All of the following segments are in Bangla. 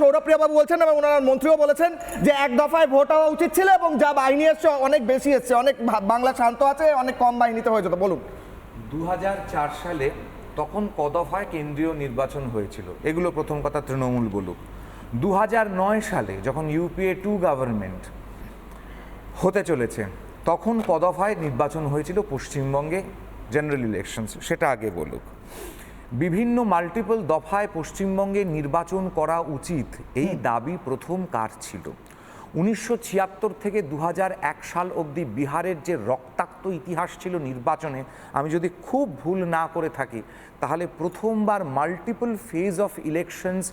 সৌরপ্রিয়া বাবু বলছেন এবং ওনার মন্ত্রীও বলেছেন যে এক দফায় ভোট হওয়া উচিত ছিল এবং যা বাহিনী এসছে অনেক বেশি এসছে, অনেক বাংলা শান্ত আছে, অনেক কম বাহিনীতে হয়ে যেত। বলুন। দু সালে তখন কদফায় কেন্দ্রীয় নির্বাচন হয়েছিল। এগুলো প্রথম কথা তৃণমূল বলুক। দু হাজার নয় সালে যখন ইউপিএ টু গভর্নমেন্ট হতে চলেছে, তখন কদফায় নির্বাচন হয়েছিল পশ্চিমবঙ্গে জেনারেল ইলেকশনস সেটা আগে বলুক। বিভিন্ন মাল্টিপল দফায় পশ্চিমবঙ্গে নির্বাচন করা উচিত এই দাবি প্রথম কার ছিল? উনিশশো ছিয়াত্তর থেকে দু হাজার এক সাল অবধি বিহারের যে রক্তাক্ত ইতিহাস ছিল নির্বাচনে আমি যদি খুব ভুল না করে থাকি তাহলে প্রথমবার মাল্টিপল ফেজ অফ ইলেকশনস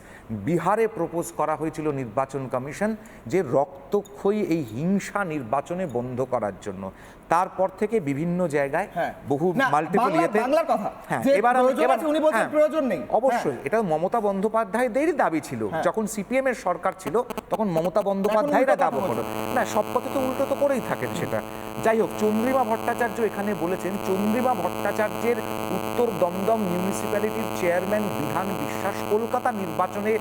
বিহারে প্রপোজ করা হয়েছিল নির্বাচন কমিশন যে রক্তক্ষয়ী এই হিংসা নির্বাচনে বন্ধ করার জন্য তারপর থেকে বিভিন্ন জায়গায় হ্যাঁ। বহু মাল্টিপল ইয়েতে বাংলার কথা। হ্যাঁ এবার এবার- উনি বলছেন হ্যাঁ, প্রয়োজন নেই। অবশ্যই এটা মমতা বন্দ্যোপাধ্যায়দেরই দাবি ছিল যখন সিপিএম এর সরকার ছিল তখন মমতা বন্দ্যোপাধ্যায়রা কথা দাবি করো না, সব কথা তো উল্টো তো করেই থাকেন সেটা। যাই হোক, চন্দ্রিমা ভট্টাচার্য এখানে বলেছেন, চন্দ্রিমা ভট্টাচার্যের উত্তর দমদম মিউনিসিপ্যালিটির চেয়ারম্যান বিধান বিশ্বাস কলকাতা নির্বাচনে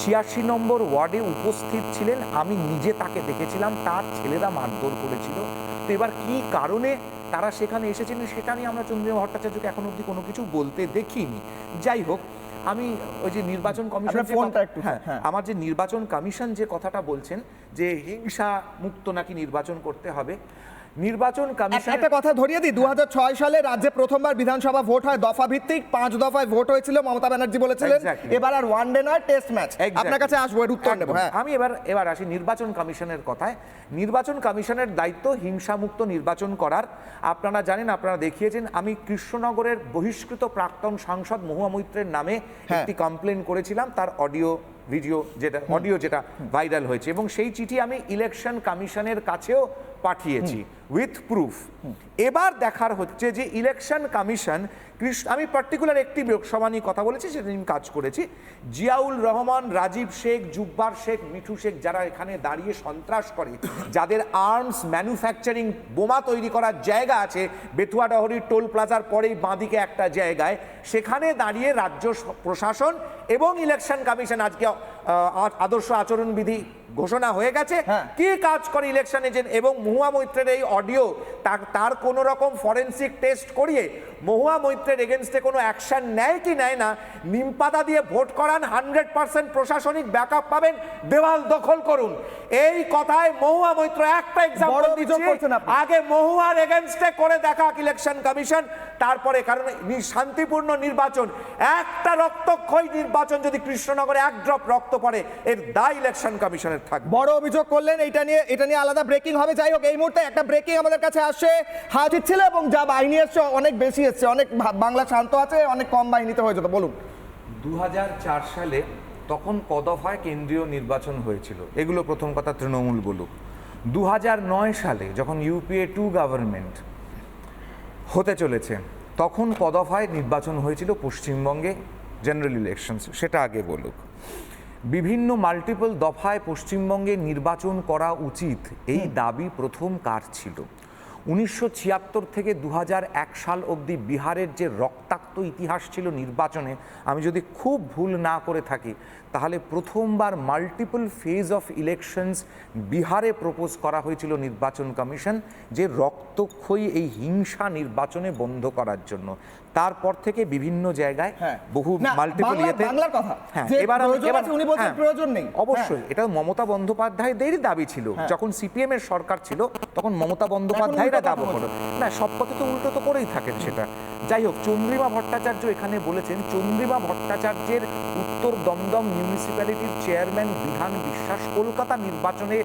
ছিয়াশি নম্বর ওয়ার্ডে উপস্থিত ছিলেন। আমি নিজে তাকে দেখেছিলাম, তার ছেলেরা মারধর করেছিল। তো এবার কি কারণে তারা সেখানে এসেছিলেন সেটা নিয়ে আমরা চন্দ্রিমা ভট্টাচার্যকে এখন অবধি কোনো কিছু বলতে দেখিনি। যাই হোক আমি ওই যে নির্বাচন কমিশন আপনার ফোনটা একটু, হ্যাঁ হ্যাঁ। আমার যে নির্বাচন কমিশন যে কথাটা বলছেন যে হিংসা মুক্ত নাকি নির্বাচন করতে হবে নির্বাচন কমিশন একটা কথা ধরিয়ে দিই দু হাজার ছয় সালে রাজ্যে প্রথমবার বিধানসভা ভোট হয় দফা ভিত্তিক পাঁচ দফায় ভোট হয়েছিল মমতা ব্যানার্জি বলেছিলেন. এবার আর ওয়ান ডে নয় টেস্ট ম্যাচ. আপনার কাছে আসব এর উত্তর নেব। হ্যাঁ। আমি এবার এবার আসি নির্বাচন কমিশনের কথায়। নির্বাচন কমিশনের দায়িত্ব হিংসামুক্ত নির্বাচন করার। আপনারা জানেন আপনারা দেখিয়েছেন আমি কৃষ্ণনগরের বহিষ্কৃত প্রাক্তন সাংসদ মহুয়া মৈত্রের নামে হ্যাঁ। একটি কমপ্লেন করেছিলাম তার অডিও ভিডিও যেটা অডিও যেটা ভাইরাল হয়েছে। এবং সেই চিঠি আমি ইলেকশন কমিশনের কাছেও পাঠিয়েছি। উইথ প্রুফ এবার দেখার হচ্ছে যে ইলেকশন কমিশন কৃষ্ণ আমি পার্টিকুলার একটি লোকসভা নিয়ে কথা বলেছি সেটা নিয়ে কাজ করেছি। জিয়াউল রহমান রাজীব শেখ জুব্বার শেখ মিঠু শেখ যারা এখানে দাঁড়িয়ে সন্ত্রাস করে যাদের আর্মস ম্যানুফ্যাকচারিং বোমা তৈরি করার জায়গা আছে বেথুয়াডহরির টোল প্লাজার পরেই বাঁদিকে একটা জায়গায় সেখানে দাঁড়িয়ে রাজ্য প্রশাসন এবং ইলেকশন কমিশন আজকে আদর্শ আচরণবিধি ঘোষণা হয়ে গেছে। হ্যাঁ। কি কাজ করে ইলেকশন এজেন্ট এবং মহুয়া মৈত্রের এই অডিও তার তার কোনো রকম ফরেন্সিক টেস্ট করিয়ে মহুয়া মৈত্রের এগেনস্টে কোনো অ্যাকশন নেয় কি নেয় না নিমপাতা দিয়ে ভোট করান হান্ড্রেড পার্সেন্ট প্রশাসনিক ব্যাকআপ পাবেন দেওয়াল দখল করুন। এই কথায় মহুয়া মৈত্র একটা এক্সাম্পল দিচ্ছি। আগে মহুয়ার এগেনস্টে করে দেখা ইলেকশন কমিশন তারপরে কারণ শান্তিপূর্ণ নির্বাচন। একটা রক্তক্ষয়ী নির্বাচন যদি কৃষ্ণনগরে এক ড্রপ রক্ত পড়ে এর দায় ইলেকশন কমিশনের থাকবে। বড় অভিযোগ করলেন এটা নিয়ে এটা নিয়ে আলাদা ব্রেকিং হবে। যাই হোক এই মুহূর্তে একটা ব্রেকিং আমাদের কাছে আসছে হাজির ছিল এবং যা বাহিনী এসছে অনেক বেশি এসছে, অনেক বাংলা শান্ত আছে, অনেক কম বাহিনীতে হয়ে যেত, বলুন। দু হাজার চার সালে তখন কদফায় কেন্দ্রীয় নির্বাচন হয়েছিল। এগুলো প্রথম কথা তৃণমূল বলুক। দুহাজার নয় সালে যখন ইউপিএ টু গভর্নমেন্ট হতে চলেছে, তখন কদফায় নির্বাচন হয়েছিল পশ্চিমবঙ্গে জেনারেল ইলেকশনস সেটা আগে বলুক। বিভিন্ন মাল্টিপল দফায় পশ্চিমবঙ্গে নির্বাচন করা উচিত, এই দাবি প্রথম কার ছিল? উনিশশো ছিয়াত্তর থেকে দু হাজার এক সাল অবধি বিহারের যে রক্তাক্ত ইতিহাস ছিল নির্বাচনে আমি যদি খুব ভুল না করে থাকি তাহলে প্রথমবার মাল্টিপল ফেজ অফ ইলেকশনস বিহারে প্রপোজ করা হয়েছিল নির্বাচন কমিশন যে রক্তক্ষয়ী এই হিংসা নির্বাচনে বন্ধ করার জন্য। তারপর থেকে বিভিন্ন জায়গায় হ্যাঁ। বহু মাল্টিপল ইয়েতে হ্যাঁ এবার উনি বলছেন হ্যাঁ, প্রয়োজন নেই। অবশ্যই এটা মমতা বন্দ্যোপাধ্যায়দেরই দাবি ছিল। যখন সিপিএম এর সরকার ছিল তখন মমতা বন্দ্যোপাধ্যায়রা কথা দাবি করো না, সব কথা তো উল্টো তো করেই থাকেন সেটা। যাই হোক, চন্দ্রিমা ভট্টাচার্য এখানে বলেছেন, চন্দ্রিমা ভট্টাচার্যের উত্তর দমদম মিউনিসিপ্যালিটির চেয়ারম্যান বিধান বিশ্বাস কলকাতা নির্বাচনে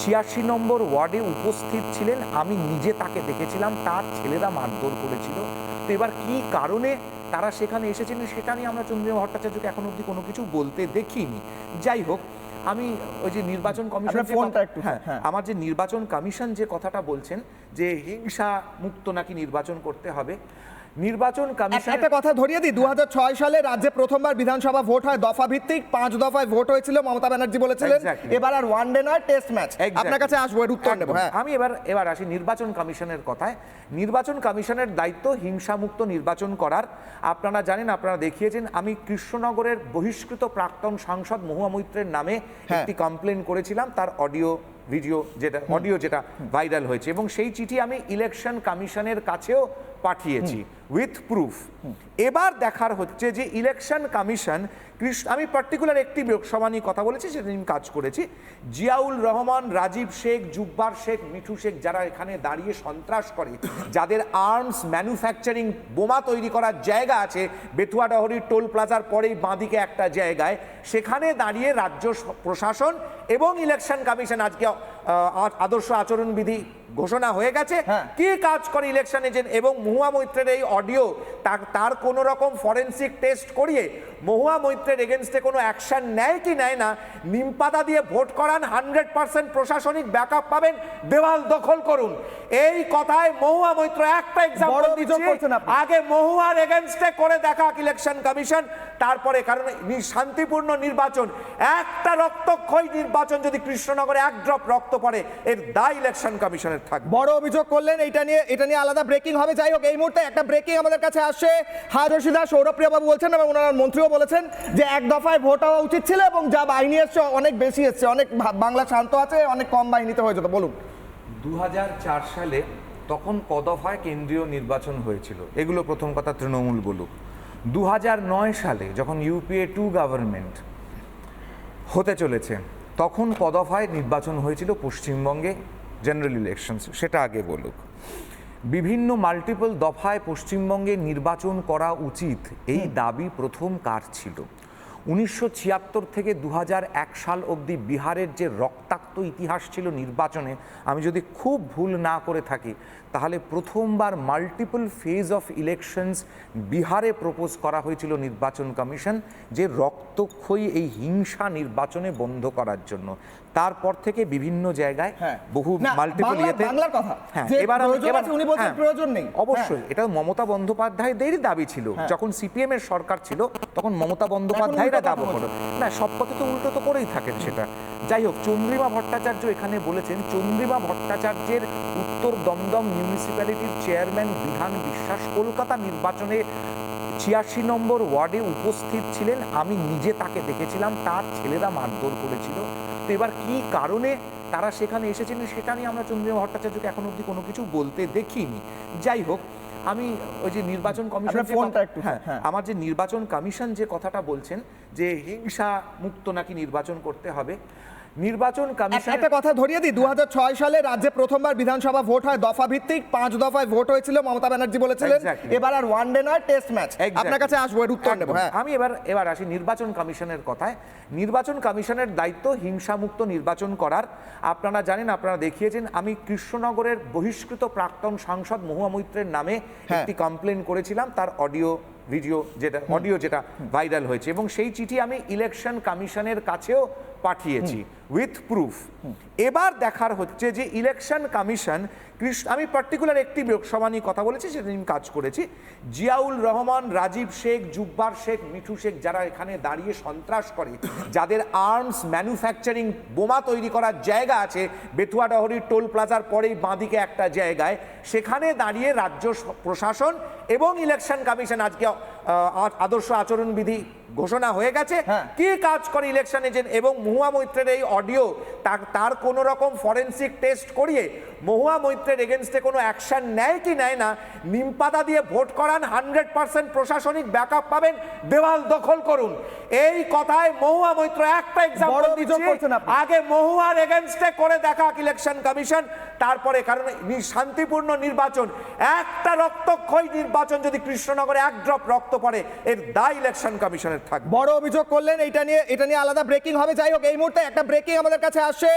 ছিয়াশি নম্বর ওয়ার্ডে উপস্থিত ছিলেন। আমি নিজে তাকে দেখেছিলাম, তার ছেলেরা মারধর করেছিল। তো এবার কি কারণে তারা সেখানে এসেছিলেন, সেটা নিয়ে আমরা চন্দ্রিমা ভট্টাচার্যকে এখন অবধি কোনো কিছু বলতে দেখিনি। যাই হোক আমি ওই যে নির্বাচন কমিশন আপনার ফোনটা একটু, হ্যাঁ হ্যাঁ। আমার যে নির্বাচন কমিশন যে কথাটা বলছেন যে হিংসা মুক্ত নাকি নির্বাচন করতে হবে নির্বাচন কমিশন একটা কথা ধরিয়ে দিই দু হাজার ছয় সালে রাজ্যে প্রথমবার বিধানসভা ভোট হয় দফা ভিত্তিক পাঁচ দফায় ভোট হয়েছিল মমতা ব্যানার্জি বলেছিলেন. এবার আর ওয়ান ডে নয় টেস্ট ম্যাচ. আপনার কাছে আসব এর উত্তর নেব। হ্যাঁ। আমি এবার এবার আসি নির্বাচন কমিশনের কথায়। নির্বাচন কমিশনের দায়িত্ব হিংসামুক্ত নির্বাচন করার। আপনারা জানেন আপনারা দেখিয়েছেন আমি কৃষ্ণনগরের বহিষ্কৃত প্রাক্তন সাংসদ মহুয়া মৈত্রের নামে হ্যাঁ। একটি কমপ্লেন করেছিলাম তার অডিও ভিডিও যেটা অডিও যেটা ভাইরাল হয়েছে। এবং সেই চিঠি আমি ইলেকশন কমিশনের কাছেও পাঠিয়েছি। উইথ প্রুফ এবার দেখার হচ্ছে যে ইলেকশন কমিশন কৃষ্ণ আমি পার্টিকুলার একটি লোকসভা নিয়ে কথা বলেছি সেটা নিয়ে কাজ করেছি। জিয়াউল রহমান রাজীব শেখ জুব্বার শেখ মিঠু শেখ যারা এখানে দাঁড়িয়ে সন্ত্রাস করে যাদের আর্মস ম্যানুফ্যাকচারিং বোমা তৈরি করার জায়গা আছে বেতুয়াডহরির টোল প্লাজার পরেই বাঁদিকে একটা জায়গায় সেখানে দাঁড়িয়ে রাজ্য প্রশাসন এবং ইলেকশন কমিশন আজকে আদর্শ আচরণবিধি ঘোষণা হয়ে গেছে। হ্যাঁ। কি কাজ করে ইলেকশন এজেন্ট এবং মহুয়া মৈত্রের এই অডিও তার তার কোনো রকম ফরেন্সিক টেস্ট করিয়ে মহুয়া মৈত্রের এগেনস্টে কোনো অ্যাকশান নেয় কি নেয় না নিমপাতা দিয়ে ভোট করান হান্ড্রেড পার্সেন্ট প্রশাসনিক ব্যাকআপ পাবেন দেওয়াল দখল করুন। এই কথায় মহুয়া মৈত্র একটা এক্সাম্পল দিচ্ছি। আগে মহুয়ার এগেনস্টে করে দেখা ইলেকশন কমিশন তারপরে কারণ শান্তিপূর্ণ নির্বাচন একটা রক্তক্ষয় নির্বাচন যদি কৃষ্ণনগরে এক ড্রপ রক্ত পড়ে এর দায় ইলেকশন কমিশনের থাকবে। বড় অভিযোগ করলেন এটা নিয়ে এটা নিয়ে আলাদা ব্রেকিং হবে। যাই হোক এই মুহূর্তে একটা ব্রেকিং আমাদের কাছে আসছে হাজ রশিদা সৌরপ্রিয় বাবু বলছেন এবং ওনার মন্ত্রীও বলেছেন যে এক দফায় ভোট হওয়া উচিত ছিল এবং যা বাহিনী এসছে অনেক বেশি এসছে। অনেক ভা- বাংলা শান্ত আছে অনেক কম বাহিনীতে হয়ে যেত। বলুন। দু হাজার চার সালে তখন কদফায় কেন্দ্রীয় নির্বাচন হয়েছিল। এগুলো প্রথম কথা তৃণমূল বলুক। দু হাজার নয় সালে যখন ইউপিএ টু গভর্নমেন্ট হতে চলেছে, তখন কদফায় নির্বাচন হয়েছিল পশ্চিমবঙ্গে জেনারেল ইলেকশনস সেটা আগে বলুক। বিভিন্ন মাল্টিপল দফায় পশ্চিমবঙ্গে নির্বাচন করা উচিত, এই দাবি প্রথম কার ছিল? উনিশশো ছিয়াত্তর থেকে দু সাল অবধি বিহারের যে রক্তাক্ত ইতিহাস ছিল নির্বাচনে, আমি যদি খুব ভুল না করে থাকি, তাহলে প্রথমবার মাল্টিপল ফেজ অফ ইলেকশনস বিহারে প্রপোজ করা হয়েছিল নির্বাচন কমিশন যে রক্তক্ষয়ী এই হিংসা নির্বাচনে বন্ধ করার জন্য। তারপর থেকে বিভিন্ন জায়গায় হ্যাঁ। বহু মাল্টিপল ইয়েতে বাংলার কথা। হ্যাঁ এবার উনি বলছেন হ্যাঁ, প্রয়োজন নেই। অবশ্যই এটা মমতা বন্দ্যোপাধ্যায়দেরই দাবি ছিল। যখন সিপিএম এর সরকার ছিল তখন মমতা বন্দ্যোপাধ্যায়রা দাবি করো। না সব কথা তো উল্টো তো করেই থাকেন সেটা। যাই হোক চন্দ্রিমা ভট্টাচার্য এখানে বলেছেন চন্দ্রিমা ভট্টাচার্যের উত্তর দমদম মিউনিসিপ্যালিটির চেয়ারম্যান বিধান বিশ্বাস কলকাতা নির্বাচনে ছিয়াশি নম্বর ওয়ার্ডে উপস্থিত ছিলেন। আমি নিজে তাকে দেখেছিলাম তার ছেলেরা মারধর করেছিল। তো এবার কি কারণে তারা সেখানে এসেছেন সেটা নিয়ে আমরা চন্দ্রিমা ভট্টাচার্যকে এখন অব্দি কোনো কিছু বলতে দেখিনি যাই হোক আমি ওই যে নির্বাচন কমিশন হ্যাঁ হ্যাঁ। আমার যে নির্বাচন কমিশন যে কথাটা বলছেন যে হিংসা মুক্ত নাকি নির্বাচন করতে হবে নির্বাচন কমিশন একটা কথা ধরিয়ে দিই দু হাজার ছয় সালে রাজ্যে প্রথমবার বিধানসভা ভোট হয় দফা ভিত্তিক পাঁচ দফায় ভোট হয়েছিল মমতা ব্যানার্জি বলেছিলেন. এবার আর ওয়ান ডে নয় টেস্ট ম্যাচ. আপনার কাছে আসব এর উত্তর নেব। হ্যাঁ। আমি এবার এবার আসি নির্বাচন কমিশনের কথায়। নির্বাচন কমিশনের দায়িত্ব হিংসামুক্ত নির্বাচন করার। আপনারা জানেন আপনারা দেখিয়েছেন আমি কৃষ্ণনগরের বহিষ্কৃত প্রাক্তন সাংসদ মহুয়া মৈত্রের নামে হ্যাঁ। একটি কমপ্লেন করেছিলাম তার অডিও ভিডিও যেটা অডিও যেটা ভাইরাল হয়েছে। এবং সেই চিঠি আমি ইলেকশন কমিশনের কাছেও পাঠিয়েছি। উইথ প্রুফ এবার দেখার হচ্ছে যে ইলেকশন কমিশন কৃষ্ণ আমি পার্টিকুলার একটি লোকসভা নিয়ে কথা বলেছি সেটা নিয়ে কাজ করেছি। জিয়াউল রহমান রাজীব শেখ জুব্বার শেখ মিঠু শেখ যারা এখানে দাঁড়িয়ে সন্ত্রাস করে যাদের আর্মস ম্যানুফ্যাকচারিং বোমা তৈরি করার জায়গা আছে বেতুয়াডহরির টোল প্লাজার পরেই বাঁদিকে একটা জায়গায় সেখানে দাঁড়িয়ে রাজ্য প্রশাসন এবং ইলেকশন কমিশন আজকে আদর্শ আচরণবিধি ঘোষণা হয়ে গেছে। হ্যাঁ। কি কাজ করে ইলেকশন এজেন্ট এবং মহুয়া মৈত্রের এই অডিও তার তার কোনো রকম ফরেন্সিক টেস্ট করিয়ে মহুয়া মৈত্রের এগেনস্টে কোনো অ্যাকশান নেয় কি নেয় না নিমপাতা দিয়ে ভোট করান হান্ড্রেড পার্সেন্ট প্রশাসনিক ব্যাকআপ পাবেন দেওয়াল দখল করুন। এই কথায় মহুয়া মৈত্র একটা এক্সাম্পল দিচ্ছি। আগে মহুয়ার এগেনস্টে করে দেখা ইলেকশন কমিশন তারপরে, কারণ শান্তিপূর্ণ নির্বাচন, একটা রক্তক্ষয় নির্বাচন যদি কৃষ্ণনগরে এক ড্রপ রক্ত পড়ে, এর দায় ইলেকশন কমিশনের থাকবে। বড় অভিযোগ করলেন এটা নিয়ে এটা নিয়ে আলাদা ব্রেকিং হবে। যাই হোক, এই মুহূর্তে একটা ব্রেকিং আমাদের কাছে আসে।